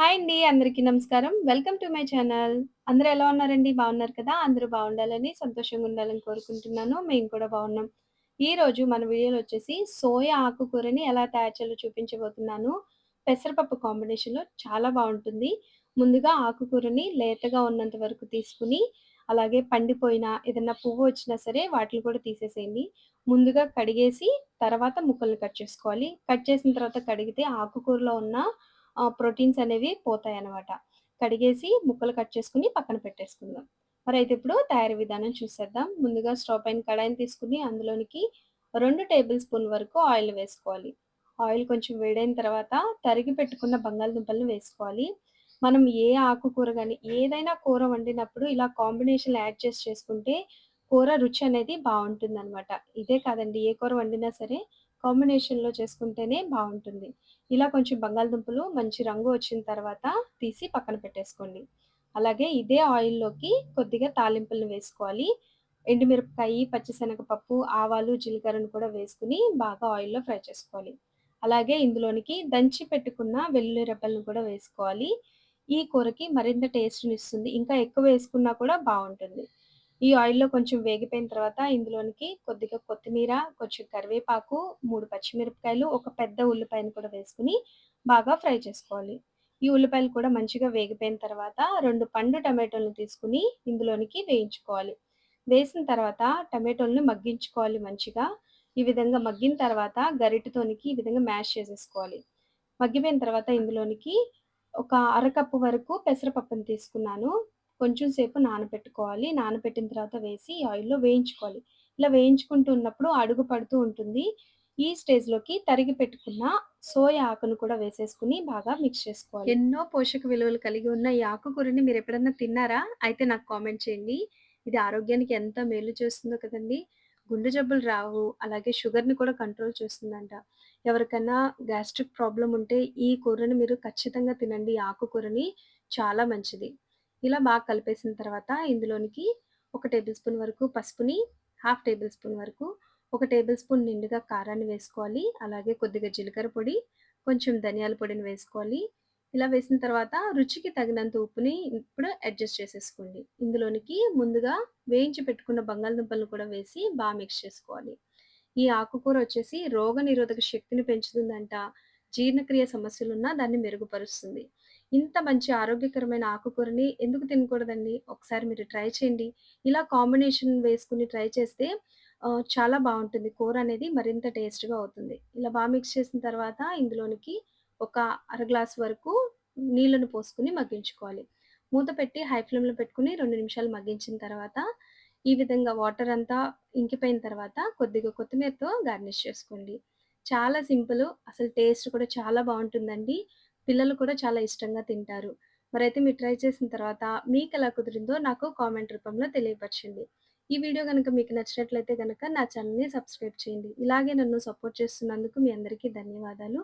Hi అండి. అందరికీ నమస్కారం. Welcome to my channel. అందరూ ఎలా ఉన్నారండి? బాగున్నారు కదా! అందరూ బాగుండాలని, సంతోషంగా ఉండాలని కోరుకుంటున్నాను. మేము కూడా బాగున్నాం. ఈ రోజు మన వీడియోలో వచ్చేసి సోయా ఆకుకూరని ఎలా తయారు చేయాలో చూపించబోతున్నాను. పెసరపప్పు కాంబినేషన్‌లో చాలా బాగుంటుంది ముందుగా ఆకుకూరని లేతగా ఉన్నంత వరకు తీసుకొని, అలాగే పండిపోయిన ఏదన్నా పువ్వు వచ్చినా సరే వాటిని కూడా తీసేసేయండి. ముందుగా కడిగేసి, తర్వాత ముక్కలు కట్ చేసుకోవాలి. కట్ చేసిన తర్వాత కడిగితే ఆకుకూరలో ఉన్న ప్రోటీన్స్ అనేవి పోతాయి అన్నమాట కడిగేసి ముక్కలు కట్ చేసుకొని పక్కన పెట్టేసుకుందాం. మరి అయితే ఇప్పుడు తయారీ విధానం చూసేద్దాం. ముందుగా స్టవ్ పైన కడాయిని తీసుకుని అందులోనికి రెండు టేబుల్ స్పూన్ వరకు ఆయిల్ వేసుకోవాలి. ఆయిల్ కొంచెం వేడైన తర్వాత తరిగి పెట్టుకున్న బంగాళదుంపలను వేసుకోవాలి. మనం ఏ ఆకుకూర కానీ ఏదైనా కూర వండినప్పుడు ఇలా కాంబినేషన్ యాడ్ చేసి చేసుకుంటే కూర రుచి అనేది బాగుంటుంది అనమాట ఇదే కాదండి ఏ కూర వండినా సరే కాంబినేషన్‌లో చేసుకుంటేనే బాగుంటుంది ఇలా కొంచెం బంగాళదుంపలు మంచి రంగు వచ్చిన తర్వాత తీసి పక్కన పెట్టేసుకోండి. అలాగే ఇదే ఆయిల్‌లోకి కొద్దిగా తాలింపులను వేసుకోవాలి. ఎండుమిరపకాయ పచ్చిశనగపప్పు, ఆవాలు, జీలకర్రను కూడా వేసుకుని బాగా ఆయిల్‌లో ఫ్రై చేసుకోవాలి. అలాగే ఇందులోనికి దంచి పెట్టుకున్న వెల్లుల్లి రెబ్బలను కూడా వేసుకోవాలి. ఈ కూరకి మరింత టేస్ట్ని ఇస్తుంది ఇంకా ఎక్కువ వేసుకున్నా కూడా బాగుంటుంది ఈ ఆయిల్‌లో కొంచెం వేగిపోయిన తర్వాత ఇందులోనికి కొద్దిగా కొత్తిమీర, కొంచెం కరివేపాకు, మూడు పచ్చిమిరపకాయలు, ఒక పెద్ద ఉల్లిపాయను కూడా వేసుకుని బాగా ఫ్రై చేసుకోవాలి. ఈ ఉల్లిపాయలు కూడా మంచిగా వేగిపోయిన తర్వాత రెండు పండు టమాటోలను తీసుకొని ఇందులోనికి వేయించుకోవాలి. వేసిన తర్వాత టమాటోలను మగ్గించుకోవాలి మంచిగా. ఈ విధంగా మగ్గిన తర్వాత గరిటతోనికి ఈ విధంగా మ్యాష్ చేసేసుకోవాలి. మగ్గిపోయిన తర్వాత ఇందులోనికి ఒక అరకప్పు వరకు పెసరపప్పును తీసుకున్నాను. కొంచెం సేపు నానబెట్టుకోవాలి. నానబెట్టిన తర్వాత వేసి ఆయిల్‌లో వేయించుకోవాలి. ఇలా వేయించుకుంటూ ఉన్నప్పుడు అడుగు పడుతూ ఉంటుంది. ఈ స్టేజ్‌లోకి తరిగి పెట్టుకున్న సోయా ఆకును కూడా వేసేసుకొని బాగా మిక్స్ చేసుకోవాలి. ఎన్నో పోషక విలువలు కలిగి ఉన్న ఈ ఆకుకూరని మీరు ఎప్పుడన్నా తిన్నారా? అయితే నాకు కామెంట్ చేయండి. ఇది ఆరోగ్యానికి ఎంత మేలు చేస్తుందో కదండి గుండె జబ్బులు రావు. అలాగే షుగర్‌ని కూడా కంట్రోల్ చేస్తుందంట. ఎవరికైనా గ్యాస్ట్రిక్ ప్రాబ్లం ఉంటే ఈ కూరని మీరు ఖచ్చితంగా తినండి. ఈ ఆకుకూరని చాలా మంచిది. ఇలా బాగా కలిపేసిన తర్వాత ఇందులోనికి ఒక టేబుల్ స్పూన్ వరకు పసుపుని, హాఫ్ టేబుల్ స్పూన్ వరకు, ఒక టేబుల్ స్పూన్ నిండుగా కారాన్ని వేసుకోవాలి. అలాగే కొద్దిగా జీలకర్ర పొడి, కొంచెం ధనియాల పొడిని వేసుకోవాలి. ఇలా వేసిన తర్వాత రుచికి తగినంత ఉప్పుని ఇప్పుడు అడ్జస్ట్ చేసేసుకోండి. ఇందులోనికి ముందుగా వేయించి పెట్టుకున్న బంగాళదుంపలను కూడా వేసి బాగా మిక్స్ చేసుకోవాలి. ఈ ఆకుకూర వచ్చేసి రోగనిరోధక శక్తిని పెంచుతుందంట. జీర్ణక్రియ సమస్యలున్నా దాన్ని మెరుగుపరుస్తుంది. ఇంత మంచి ఆరోగ్యకరమైన ఆకుకూరని ఎందుకు తినకూడదండి? ఒకసారి మీరు ట్రై చేయండి. ఇలా కాంబినేషన్ వేసుకుని ట్రై చేస్తే చాలా బాగుంటుంది కూర అనేది మరింత టేస్ట్‌గా అవుతుంది. ఇలా బాగా మిక్స్ చేసిన తర్వాత ఇందులోనికి ఒక అర గ్లాస్ వరకు నీళ్ళను పోసుకుని మగ్గించుకోవాలి. మూత పెట్టి హై ఫ్లేమ్‌లో పెట్టుకుని రెండు నిమిషాలు మగ్గించిన తర్వాత ఈ విధంగా వాటర్ అంతా ఇంకిపోయిన తర్వాత కొద్దిగా కొత్తిమీరతో గార్నిష్ చేసుకోండి. చాలా సింపుల్ అసలు టేస్ట్ కూడా చాలా బాగుంటుందండి పిల్లలు కూడా చాలా ఇష్టంగా తింటారు. మరైతే మీరు ట్రై చేసిన తర్వాత మీకు ఎలా కుదిరిందో నాకు కామెంట్ రూపంలో తెలియపరచండి. ఈ వీడియో కనుక మీకు నచ్చినట్లయితే కనుక నా ఛానల్ని సబ్స్క్రైబ్ చేయండి. ఇలాగే నన్ను సపోర్ట్ చేస్తున్నందుకు మీ అందరికీ ధన్యవాదాలు.